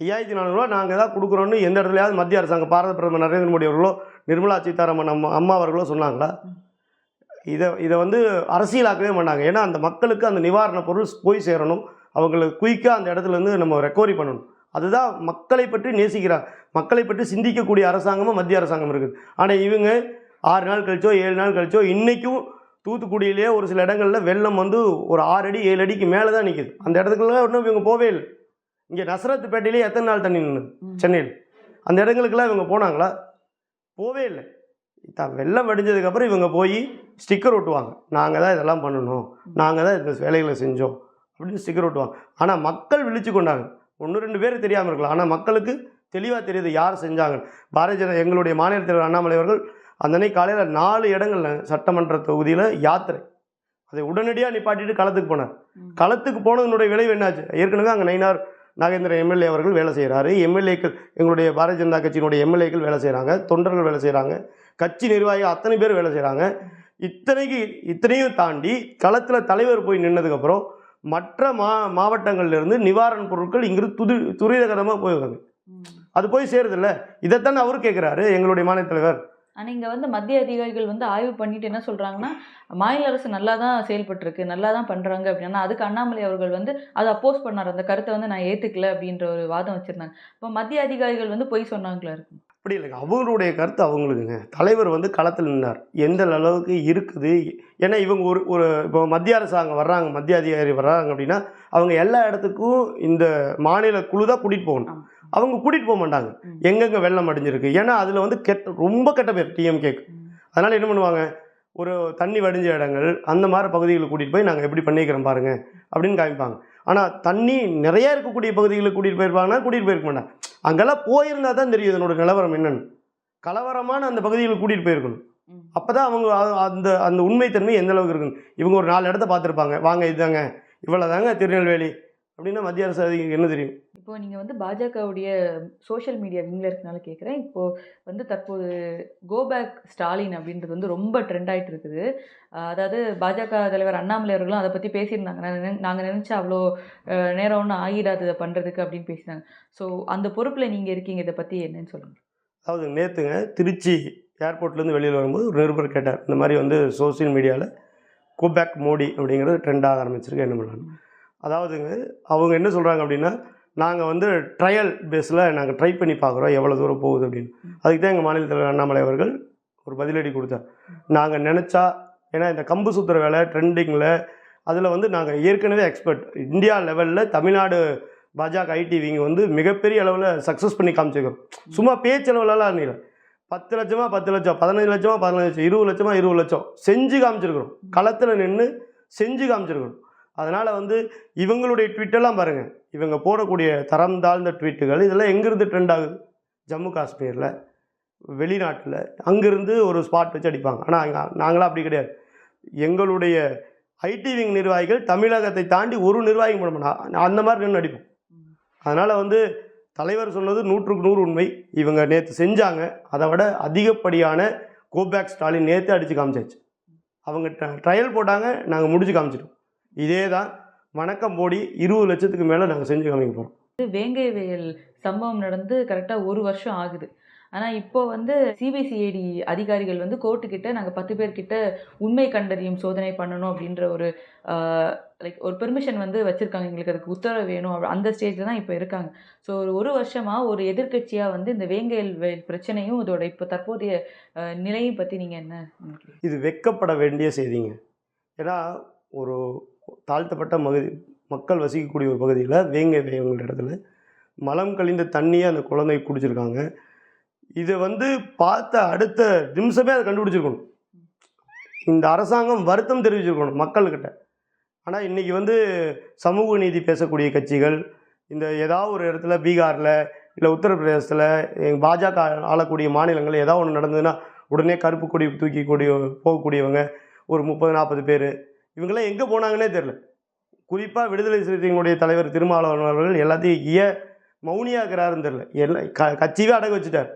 ஐயாயிரத்தி நானூறுரூவா நாங்கள் எதாவது கொடுக்குறோன்னு எந்த இடத்துலையாவது மத்திய அரசாங்கம் பாரத பிரதமர் நரேந்திர மோடி அவர்களோ நிர்மலா சீதாராமன் அம்மா அம்மா அவர்களோ சொன்னாங்களா? இதை இதை வந்து அரசியலாக்கவே மாட்டாங்க. ஏன்னா அந்த மக்களுக்கு அந்த நிவாரணப் பொருள் போய் சேரணும். அவங்களுக்கு குயிக்காக அந்த இடத்துல இருந்து நம்ம ரெக்கவரி பண்ணணும். அதுதான் மக்களை பற்றி நேசிக்கிறார் மக்களை பற்றி சிந்திக்கக்கூடிய அரசாங்கமும் மத்திய அரசாங்கம் இருக்குது. ஆனால் இவங்க ஆறு நாள் கழிச்சோ ஏழு நாள் கழிச்சோ இன்றைக்கும் தூத்துக்குடியிலே ஒரு சில இடங்களில் வெள்ளம் வந்து ஒரு ஆறு அடி ஏழு அடிக்கு மேலே தான் நிற்குது அந்த இடத்துக்குலாம் இன்னும் இவங்க போவே இல்லை. இங்கே நசரத்துப்பேட்டையிலே எத்தனை நாள் தண்ணி நின்று. சென்னையில். அந்த இடங்களுக்கெல்லாம் இவங்க போனாங்களா? போவே இல்லை. த வெள்ளம் வடிஞ்சதுக்கப்புறம் இவங்க போய் ஸ்டிக்கர் ஒட்டுவாங்க. நாங்கள் தான் இதெல்லாம் பண்ணணும். நாங்கள் தான் இந்த வேலைகளை செஞ்சோம். அப்படின்னு ஸ்டிக்கர் ஒட்டுவாங்க. ஆனால் மக்கள் விழிச்சு கொண்டாங்க. ஒன்று ரெண்டு பேர் தெரியாமல் இருக்கலாம். ஆனால் மக்களுக்கு தெளிவாக தெரியுது யார் செஞ்சாங்க பாரதிய எங்களுடைய மாநில தலைவர் அண்ணாமலை அவர்கள் அந்த அன்னைக்கு காலையில் நாலு இடங்களில் சட்டமன்ற தொகுதியில் யாத்திரை. அதை உடனடியாக நிப்பாட்டிட்டு களத்துக்கு போனார். களத்துக்கு போனதனுடைய விளைவு என்னாச்சு? ஏற்கனவே அங்கே நயினார் நாகேந்திர எம்எல்ஏ அவர்கள் வேலை செய்கிறாரு எம்எல்ஏக்கள் எங்களுடைய பாரதிய ஜனதா கட்சியினுடைய எம்எல்ஏக்கள் வேலை செய்கிறாங்க தொண்டர்கள் வேலை செய்கிறாங்க கட்சி நிர்வாகிகள் அத்தனை பேர் வேலை செய்கிறாங்க இத்தனைக்கு இத்தனையும் தாண்டி களத்தில் தலைவர் போய் நின்னதுக்கப்புறம் மற்ற மா மாவட்டங்கள்லேருந்து நிவாரணப் பொருட்கள் இங்கிருந்து துது துரிதகரமாக போயிருக்காங்க. ம். அது போய் சேருதில்ல? இதைத்தானே அவர் கேட்குறாரு எங்களுடைய மாநில தலைவர். ஆனால் இங்கே வந்து மத்திய அதிகாரிகள் வந்து ஆய்வு பண்ணிட்டு என்ன சொல்கிறாங்கன்னா மாநில அரசு நல்லா தான் செயல்பட்டிருக்கு நல்லா தான் பண்ணுறாங்க அப்படின்னா அதுக்கு அண்ணாமலை அவர்கள் வந்து அதை அப்போஸ் பண்ணார். அந்த கருத்தை வந்து நான் ஏற்றுக்கல அப்படின்ற ஒரு வாதம் வச்சுருந்தாங்க. இப்போ மத்திய அதிகாரிகள் வந்து பொய் சொன்னாங்களா இருக்கும்? அப்படி இல்லைங்க. அவங்களுடைய கருத்து அவங்களுக்குங்க. தலைவர் வந்து களத்தில் நின்னார். எந்த அளவுக்கு இருக்குது? ஏன்னா இவங்க ஒரு ஒரு இப்போ மத்திய அரசாங்கம் வர்றாங்க மத்திய அதிகாரி வர்றாங்க அப்படின்னா அவங்க எல்லா இடத்துக்கும் இந்த மாநில குழு தான் கூட்டிகிட்டு போகணும். அவங்க கூட்டிகிட்டு போக மாட்டாங்க. எங்கெங்கே வெள்ளம் அடைஞ்சிருக்கு? ஏன்னா அதில் வந்து கெட்ட ரொம்ப கெட்ட பேர் டிஎம்கேக்கு. அதனால் என்ன பண்ணுவாங்க? ஒரு தண்ணி வடிஞ்ச இடங்கள் அந்த மாதிரி பகுதிகளுக்கு கூட்டிகிட்டு போய் நாங்கள் எப்படி பண்ணிக்கிறோம் பாருங்க அப்படின்னு காமிப்பாங்க. ஆனால் தண்ணி நிறைய இருக்கக்கூடிய பகுதிகளுக்கு கூட்டிகிட்டு போயிருப்பாங்கன்னா கூட்டிகிட்டு போயிருக்க மாட்டாங்க. அங்கெல்லாம் போயிருந்தா தான் தெரியும் இதனோட நிலவரம் என்னன்னு. கலவரமான அந்த பகுதிகளுக்கு கூட்டிகிட்டு போயிருக்கணும். அப்போ தான் அவங்க அந்த அந்த உண்மைத்தன்மை எந்த அளவுக்கு இருக்குன்னு. இவங்க ஒரு நாலு இடத்த பார்த்துருப்பாங்க. வாங்க இதுதாங்க இவ்வளோ தாங்க திருநெல்வேலி அப்படின்னா மத்திய அரசு அதிகாரிக்கு என்ன தெரியும்? இப்போ நீங்கள் வந்து பாஜகவுடைய சோஷியல் மீடியா விங்கில் இருக்கனால கேட்குறேன். இப்போ வந்து தற்போது கோபேக் ஸ்டாலின் அப்படின்றது வந்து ரொம்ப ட்ரெண்ட் ஆயிட்டு இருக்குது. அதாவது பாஜக தலைவர் அண்ணாமலை அவர்களும் அதை பற்றி பேசியிருந்தாங்க. நான் நாங்கள் நினச்சா அவ்வளோ நேரம் ஒன்றும் ஆகிடாது இதை பண்ணுறதுக்கு அப்படின்னு பேசினாங்க. ஸோ அந்த பொறுப்பில் நீங்கள் இருக்கீங்க. இதை பற்றி என்னன்னு சொல்லுங்கள் அதாவது நேற்றுங்க திருச்சி ஏர்போர்ட்லேருந்து வெளியில் வரும்போது ஒரு நிருபர் கேட்டார். இந்த மாதிரி வந்து சோஷியல் மீடியாவில் கோபேக் மோடி அப்படிங்கிறது ட்ரெண்ட் ஆக ஆரம்பிச்சிருக்கு. என்ன பண்ணலாம் அதாவதுங்க அவங்க என்ன சொல்கிறாங்க அப்படின்னா நாங்கள் வந்து ட்ரையல் பேஸில் நாங்கள் ட்ரை பண்ணி பார்க்குறோம் எவ்வளோ தூரம் போகுது அப்படின்னு. அதுக்கு தான் எங்கள் மாநில தலைவர் அண்ணாமலை அவர்கள் ஒரு பதிலடி கொடுத்தார். நாங்கள் நினச்சா ஏன்னா இந்த கம்பு சுத்துற வேலை ட்ரெண்டிங்கில் அதில் வந்து நாங்கள் ஏற்கனவே எக்ஸ்பர்ட் இந்தியா லெவலில் தமிழ்நாடு பாஜக ஐடிவிங்க வந்து மிகப்பெரிய அளவில் சக்ஸஸ் பண்ணி காமிச்சிருக்கோம் சும்மா பேச்சளவுலலாம் இல்லை. பத்து லட்சமாக பத்து லட்சம் பதினஞ்சு லட்சமாக பதினஞ்சு லட்சம் இருபது லட்சமாக இருபது லட்சம் செஞ்சு காமிச்சிருக்கிறோம். களத்தில் நின்று செஞ்சு காமிச்சிருக்கிறோம். அதனால் வந்து இவங்களுடைய ட்விட்டெல்லாம் பாருங்கள் இவங்க போடக்கூடிய தரம் தாழ்ந்த ட்வீட்டுகள் இதெல்லாம் எங்கேருந்து ட்ரெண்ட் ஆகுது? ஜம்மு காஷ்மீரில் வெளிநாட்டில் அங்கேருந்து ஒரு ஸ்பாட் வச்சு அடிப்பாங்க. ஆனால் அங்கே நாங்களாம் அப்படி கிடையாது. எங்களுடைய ஐடி விங் நிர்வாகிகள் தமிழகத்தை தாண்டி ஒரு நிர்வாகி மூலமாக அந்த மாதிரி நின்று அடிப்போம். அதனால் வந்து தலைவர் சொன்னது நூற்றுக்கு நூறு உண்மை. இவங்க நேற்று செஞ்சாங்க. அதை விட அதிகப்படியான கோபேக் ஸ்டாலின் நேற்று அடித்து காமிச்சாச்சு. அவங்க ட்ரையல் போட்டாங்க. நாங்கள் முடிச்சு காமிச்சிட்டோம். இதே தான் வணக்கம் போடி இருபது லட்சத்துக்கு மேலே நாங்கள் செஞ்சு காமிக்க போகிறோம் வேங்கை வயல் சம்பவம் நடந்து கரெக்டாக ஒரு வருஷம் ஆகுது. ஆனால் இப்போ வந்து சிபிசிஐடி அதிகாரிகள் வந்து கோர்ட்டுக்கிட்ட நாங்கள் பத்து பேர்கிட்ட உண்மை கண்டறியும் சோதனை பண்ணணும் அப்படின்ற ஒரு லைக் ஒரு பெர்மிஷன் வந்து வச்சுருக்காங்க. எங்களுக்கு அதுக்கு உத்தரவு வேணும். அந்த ஸ்டேஜில் தான் இப்போ இருக்காங்க. ஸோ ஒரு ஒரு வருஷமாக ஒரு எதிர்க்கட்சியாக வந்து இந்த வேங்கையல் வயல் பிரச்சனையும் இதோட இப்போ தற்போதைய நிலையும் பற்றி நீங்கள் என்ன இது வெக்கப்பட வேண்டிய செய்திங்க. ஏன்னா ஒரு தாழ்த்தப்பட்ட மகுதி மக்கள் வசிக்கக்கூடிய ஒரு பகுதியில் வேங்கை வேங்கிற இடத்துல மலம் கழிந்த தண்ணியை அந்த குழந்தை குடிச்சிருக்காங்க. இதை வந்து பார்த்த அடுத்த நிமிஷமே அதை கண்டுபிடிச்சிருக்கணும். இந்த அரசாங்கம் வருத்தம் தெரிவிச்சிருக்கணும் மக்கள்கிட்ட. ஆனால் இன்றைக்கி வந்து சமூக நீதி பேசக்கூடிய கட்சிகள் இந்த ஏதாவது ஒரு இடத்துல பீகாரில் இல்லை உத்தரப்பிரதேசத்தில் பாஜக ஆளக்கூடிய மாநிலங்கள் ஏதாவது ஒன்று நடந்ததுன்னா உடனே கருப்பு கொடி தூக்கி கூடிய போகக்கூடியவங்க ஒரு முப்பது நாற்பது பேர் இவங்கெல்லாம் எங்கே போனாங்கன்னே தெரில குறிப்பாக விடுதலை சிறுத்தைகளுடைய தலைவர் திருமாவளவன் அவர்கள் எல்லாத்தையும் ஏன் மௌனியாக்குறாருன்னு தெரில எல்லாம் க கட்சியவே அடகு வச்சுட்டார்.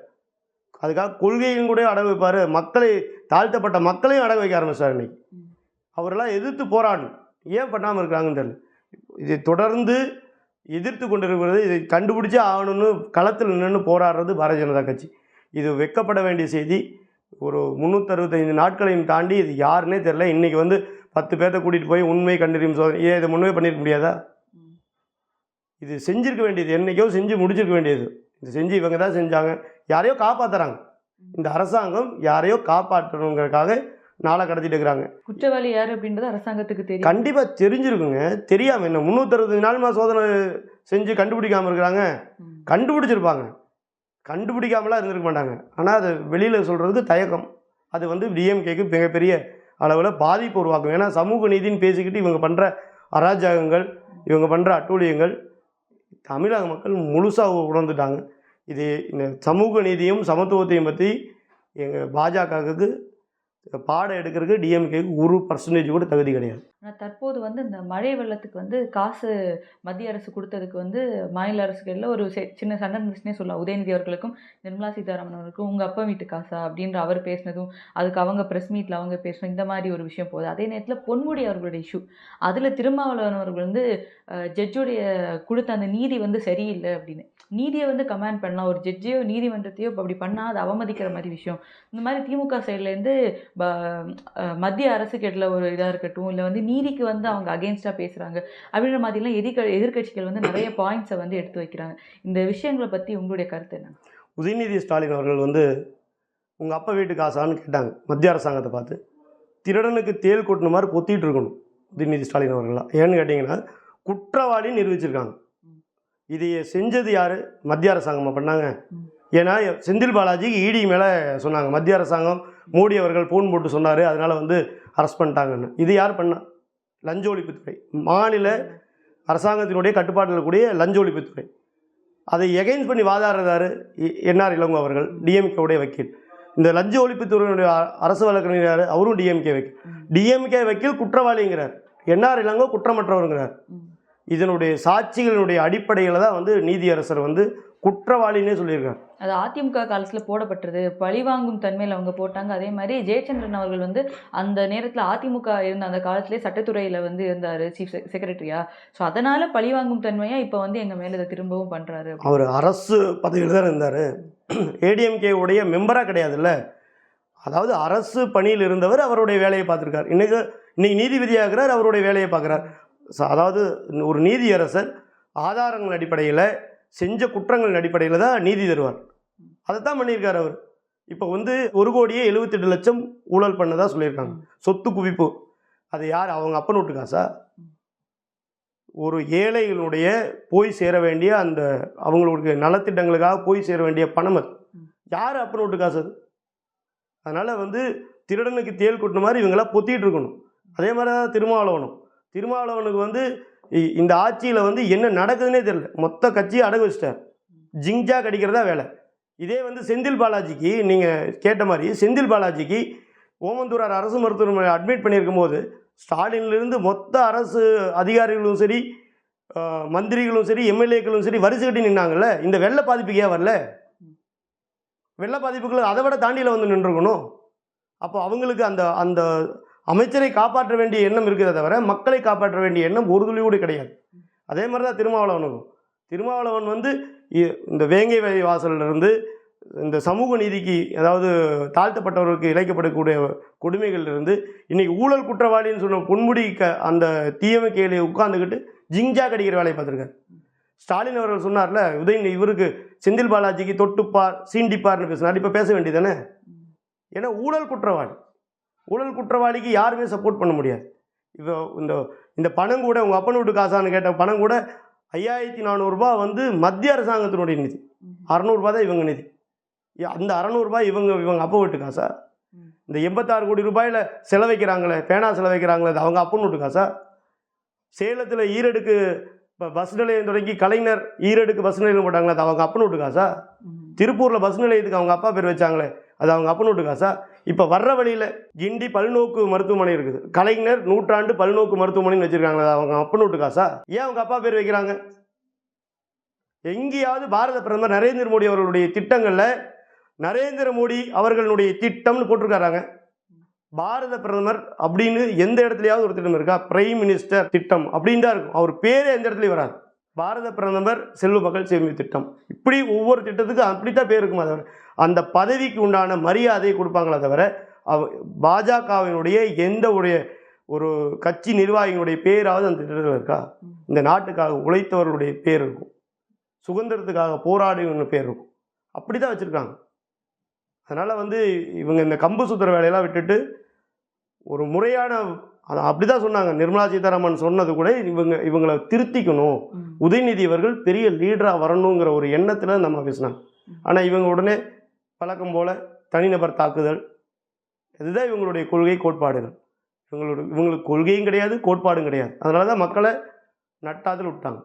அதுக்காக கொள்கையும் கூட அடகு வைப்பார். மக்களை தாழ்த்தப்பட்ட மக்களையும் அடகு வைக்க ஆரம்பிச்சார் இன்னைக்கு. அவரெல்லாம் எதிர்த்து போராடணும். ஏன் பண்ணாமல் இருக்கிறாங்கன்னு தெரில இதை தொடர்ந்து எதிர்த்து கொண்டிருக்கிறது இதை கண்டுபிடிச்சே ஆகணும்னு களத்தில் நின்று போராடுறது பாரதிய ஜனதா கட்சி. இது வெக்கப்பட வேண்டிய செய்தி. ஒரு முந்நூற்றறுபத்தைந்து நாட்களையும் தாண்டி இது யாருன்னே தெரில இன்றைக்கி வந்து பத்து பேர்த்த கூட்டிகிட்டு போய் உண்மை கண்டறியும் சோதனை. ஏன் இதை முன்னே பண்ணியிருக்க முடியாதா. இது செஞ்சிருக்க வேண்டியது. என்னைக்கோ செஞ்சு முடிச்சிருக்க வேண்டியது. இது செஞ்சு இவங்க தான் செஞ்சாங்க. யாரையோ காப்பாத்துறாங்க. இந்த அரசாங்கம் யாரையோ காப்பாற்றணுங்கிறதுக்காக நாளை கடத்திட்டு இருக்கிறாங்க. குற்றவாளி யார் அப்படின்றது அரசாங்கத்துக்கு தெரியும். கண்டிப்பாக தெரிஞ்சிருக்குங்க. தெரியாமல் என்ன முந்நூற்றறுபத்தஞ்சு நாளுமா சோதனை செஞ்சு கண்டுபிடிக்காமல் இருக்கிறாங்க. கண்டுபிடிச்சிருப்பாங்க. கண்டுபிடிக்காமலாம் இருந்திருக்க மாட்டாங்க. ஆனால் அது வெளியில் சொல்கிறதுக்கு தயக்கம். அது வந்து டிஎம்கேக்கு மிகப்பெரிய அளவில் பாதிப்பு உருவாக்கும். ஏன்னா சமூக நீதின்னு பேசிக்கிட்டு இவங்க பண்ணுற அராஜகங்கள் இவங்க பண்ணுற அட்டூழியங்கள் தமிழக மக்கள் முழுசாக உணர்ந்துட்டாங்க. இது இந்த சமூக நீதியும் சமத்துவத்தையும் பற்றி எங்கள் பாஜகவுக்கு பாடம் எடுக்கிறதுக்கு டிஎம்கேக்கு ஒரு பர்சன்டேஜ் கூட தகுதி கிடையாது. ஆனால் தற்போது வந்து இந்த மழை வெள்ளத்துக்கு வந்து காசு மத்திய அரசு கொடுத்ததுக்கு வந்து மாநில அரசுகளில் ஒரு செ- சின்ன சண்டை இருந்துச்சுன்னே சொல்லலாம். உதயநிதி அவர்களுக்கும் நிர்மலா சீதாராமன் அவர்களுக்கும் உங்கள் அப்பா வீட்டு காசா? அப்படின்ற அவர் பேசினதும் அதுக்கு அவங்க ப்ரெஸ் மீட்டில் அவங்க பேசணும் இந்த மாதிரி ஒரு விஷயம் போகுது. அதே நேரத்தில் பொன்முடி அவர்களுடைய இஷ்யூ அதில் திருமாவளவன் அவர்கள் வந்து ஜட்ஜுடைய கொடுத்த அந்த நீதி வந்து சரியில்லை அப்படின்னு. நீதியை வந்து கமாண்ட் பண்ணலாம். ஒரு ஜட்ஜையோ நீதிமன்றத்தையோ இப்போ அப்படி பண்ணால் அது அவமதிக்கிற மாதிரி விஷயம். இந்த மாதிரி திமுக சைட்லேருந்து மத்திய அரசுக்கிட்ட ஒரு இதாக இருக்கட்டும் இல்லை வந்து நீதிக்கு வந்து அவங்க அகேன்ஸ்டாக பேசுகிறாங்க அப்படின்ற மாதிரிலாம் எதிர்க எதிர்க்கட்சிகள் வந்து நிறைய பாயிண்ட்ஸை வந்து எடுத்து வைக்கிறாங்க. இந்த விஷயங்களை பற்றி உங்களுடைய கருத்து என்ன? உதயநிதி ஸ்டாலின் அவர்கள் வந்து உங்கள் அப்பா வீட்டு காசான்னு கேட்டாங்க மத்திய அரசாங்கத்தை பார்த்து. திருடனுக்கு தேள் கொட்டின மாதிரி பொத்திட்டு இருக்கணும் உதயநிதி ஸ்டாலின் அவர்களாக ஏன்னு கேட்டிங்கன்னா குற்றவாளின்னு நிரூபிச்சிருக்காங்க. இது செஞ்சது யார்? மத்திய அரசாங்கமாக பண்ணாங்க ஏன்னா செந்தில் பாலாஜிக்கு இடி மேலே சொன்னாங்க. மத்திய அரசாங்கம் மோடி அவர்கள் ஃபோன் போட்டு சொன்னார். அதனால் வந்து அரெஸ்ட் பண்ணிட்டாங்கன்னு. இது யார் பண்ணா? லஞ்ச ஒழிப்புத்துறை. மாநில அரசாங்கத்தினுடைய கட்டுப்பாட்டில் கூடிய லஞ்ச ஒழிப்புத்துறை. அதை எகைன்ஸ் பண்ணி வாதாடுறதாரு என்ஆர் இளங்கோ அவர்கள் டிஎம்கேவுடைய வக்கீல். இந்த லஞ்ச ஒழிப்புத்துறையினுடைய அரசு வழக்கறிஞர் அவரும் டிஎம்கே வக்கீல். டிஎம்கே வக்கீல் குற்றவாளிங்கிறார். என்ஆர் இளங்கோ குற்றமற்றவருங்கிறார். இதனுடைய சாட்சிகளினுடைய அடிப்படையில் தான் வந்து நீதியரசர் வந்து குற்றவாளின்னே சொல்லியிருக்கார். அது அதிமுக காலத்தில் போடப்பட்டது. பழிவாங்கும் தன்மையில் அவங்க போட்டாங்க. அதே மாதிரி ஜெயச்சந்திரன் அவர்கள் வந்து அந்த நேரத்தில் அதிமுக இருந்த அந்த காலத்திலே சட்டத்துறையில் வந்து இருந்தார் சீஃப் செக்ரட்டரியா ஸோ அதனால் பழிவாங்கும் தன்மையாக இப்போ வந்து எங்கள் மேலே இதை திரும்பவும் பண்ணுறாரு அவர் அரசு பதவியில் தான் இருந்தார். ஏடிஎம்கே உடைய மெம்பராக கிடையாதுல்ல. அதாவது அரசு பணியில் இருந்தவர் அவருடைய வேலையை பார்த்துருக்கார். இன்னைக்கு இன்னைக்கு நீதிபதியாகிறார் அவருடைய வேலையை பார்க்குறார். அதாவது ஒரு நீதியரசர் ஆதாரங்கள் அடிப்படையில் செஞ்ச குற்றங்களின் அடிப்படையில் தான் நீதி தருவார். அதை தான் பண்ணியிருக்கார் அவர். இப்போ வந்து ஒரு கோடியே எழுபத்தெட்டு லட்சம் ஊழல் பண்ணதாக சொல்லியிருக்காங்க. சொத்து குவிப்பு. அது யார் அவங்க அப்பன் வீட்டு காசா? ஒரு ஏழைகளுடைய போய் சேர வேண்டிய அந்த அவங்களுக்கு நலத்திட்டங்களுக்காக போய் சேர வேண்டிய பணம் அது. யார் அப்பன் வீட்டு காசு அது? அதனால் வந்து திருடனுக்கு தேள் கொட்டின மாதிரி இவங்களாம் பொத்திட்டு இருக்கணும். அதே மாதிரி தான் திருமாவளவனும். திருமாவளவனுக்கு வந்து இ- இந்த ஆட்சியில் வந்து என்ன நடக்குதுன்னே தெரியல. மொத்த கட்சியை அடகு வச்சிட்டார். ஜிங்ஜா கடிக்கிறதா வேலை. இதே வந்து செந்தில் பாலாஜிக்கு நீங்கள் கேட்ட மாதிரி செந்தில் பாலாஜிக்கு ஓமந்தூரார் அரசு மருத்துவமனை அட்மிட் பண்ணியிருக்கும் போது ஸ்டாலின்லேருந்து மொத்த அரசு அதிகாரிகளும் சரி மந்திரிகளும் சரி எம்எல்ஏக்களும் சரி வரிசை கட்டி நின்னாங்கல்ல. இந்த வெள்ள பாதிப்புக்கு ஏன் வரல? வெள்ள பாதிப்புகள் அதை விட தாண்டியில் வந்து நின்றுக்கணும் அப்போ அவங்களுக்கு அந்த அந்த அமைச்சரை காப்பாற்ற வேண்டிய எண்ணம் இருக்குதே தவிர மக்களை காப்பாற்ற வேண்டிய எண்ணம் ஒரு துளியோடு கிடையாது. அதே மாதிரி தான் திருமாவளவனுக்கும். திருமாவளவன் வந்து இ- இந்த வேங்கை வகை வாசல்ல இருந்து இந்த சமூக நீதிக்கு அதாவது தாழ்த்தப்பட்டவர்களுக்கு இழைக்கப்படக்கூடிய கொடுமைகள்லேருந்து இருந்து ஊழல் குற்றவாளின்னு சொன்ன பொன்முடி க அந்த தீயமை டிஎம்கேல உட்காந்துக்கிட்டு ஜிங்ஜா கடிக்கிற வேலையை பார்த்துருக்காரு. ஸ்டாலின் அவர்கள் சொன்னார்ல உதயநிதி இவருக்கு செந்தில் பாலாஜிக்கு தொட்டுப்பார் சீண்டிப்பார்னு பேசினார். இப்போ பேச வேண்டியதானே ஏன்னா ஊழல் குற்றவாளி. ஊழல் குற்றவாளிக்கு யாருமே சப்போர்ட் பண்ண முடியாது. இப்போ இந்த இந்த பணம் கூட உங்கள் அப்பன் வீட்டு காசான்னு கேட்ட பணம் கூட ஐயாயிரத்தி நானூறுரூபா வந்து மத்திய அரசாங்கத்தினுடைய நிதி. அறநூறுபா தான் இவங்க நிதி. அந்த அறநூறுபா இவங்க இவங்க அப்பா வீட்டு காசா. இந்த எண்பத்தாறு கோடி ரூபாயில் செலவைக்கிறாங்களே பேனா செலவைக்கிறாங்களே அது அவங்க அப்பன் வீட்டு காசா? சேலத்தில் ஈரடுக்கு இப்போ பஸ் நிலையம் தொடங்கி கலைஞர் ஈரடுக்கு பஸ் நிலையம் போட்டாங்களே அது அவங்க அப்பன் வீட்டு காசா? திருப்பூரில் பஸ் நிலையத்துக்கு அவங்க அப்பா பேர் வச்சாங்களே அது அவங்க அப்பன் வீட்டு காசா? இப்போ வர்ற வழியில் கிண்டி பல்நோக்கு மருத்துவமனை இருக்குது. கலைஞர் நூற்றாண்டு பல்நோக்கு மருத்துவமனைன்னு வச்சுருக்காங்களா அவங்க அப்பன் வீட்டு காசா? ஏன் அவங்க அப்பா பேர் வைக்கிறாங்க? எங்கேயாவது பாரத பிரதமர் நரேந்திர மோடி அவர்களுடைய திட்டங்களில் நரேந்திர மோடி அவர்களுடைய திட்டம்னு போட்டிருக்காராங்க. பாரத பிரதமர் அப்படின்னு எந்த இடத்துலையாவது ஒரு திட்டம் இருக்கா? பிரைம் மினிஸ்டர் திட்டம் அப்படின்னு தான் இருக்கும். அவர் பேரே எந்த இடத்துலையும் வராது. பாரத பிரதமர் செல்வ மகள் சேமிப்பு திட்டம். இப்படி ஒவ்வொரு திட்டத்துக்கும் அப்படித்தான் பேர் இருக்குமா? அதை அந்த பதவிக்கு உண்டான மரியாதையை கொடுப்பாங்களே தவிர அவ பாஜகவினுடைய எந்த உடைய ஒரு கட்சி நிர்வாகிகளுடைய பேராவது அந்த திட்டத்தில் இருக்கா? இந்த நாட்டுக்காக உழைத்தவர்களுடைய பேர் இருக்கும். சுதந்திரத்துக்காக போராடியவங்க பேர் இருக்கும். அப்படி தான் வச்சுருக்காங்க. அதனால் வந்து இவங்க இந்த கம்பு சுத்துற வேலையெல்லாம் விட்டுட்டு ஒரு முறையான அது அப்படி தான் சொன்னாங்க. நிர்மலா சீதாராமன் சொன்னது கூட இவங்க இவங்களை திருத்திக்கணும். உதயநிதி அவர்கள் பெரிய லீடராக வரணுங்கிற ஒரு எண்ணத்தில் நம்ம பேசினாங்க. ஆனால் இவங்க உடனே பழக்கம் போல் தனிநபர் தாக்குதல். இதுதான் இவங்களுடைய கொள்கை கோட்பாடுகள். இவங்களோட இவங்களுக்கு கொள்கையும் கிடையாது கோட்பாடும் கிடையாது. அதனால தான் மக்களை நட்டாத்தில் விட்டாங்க.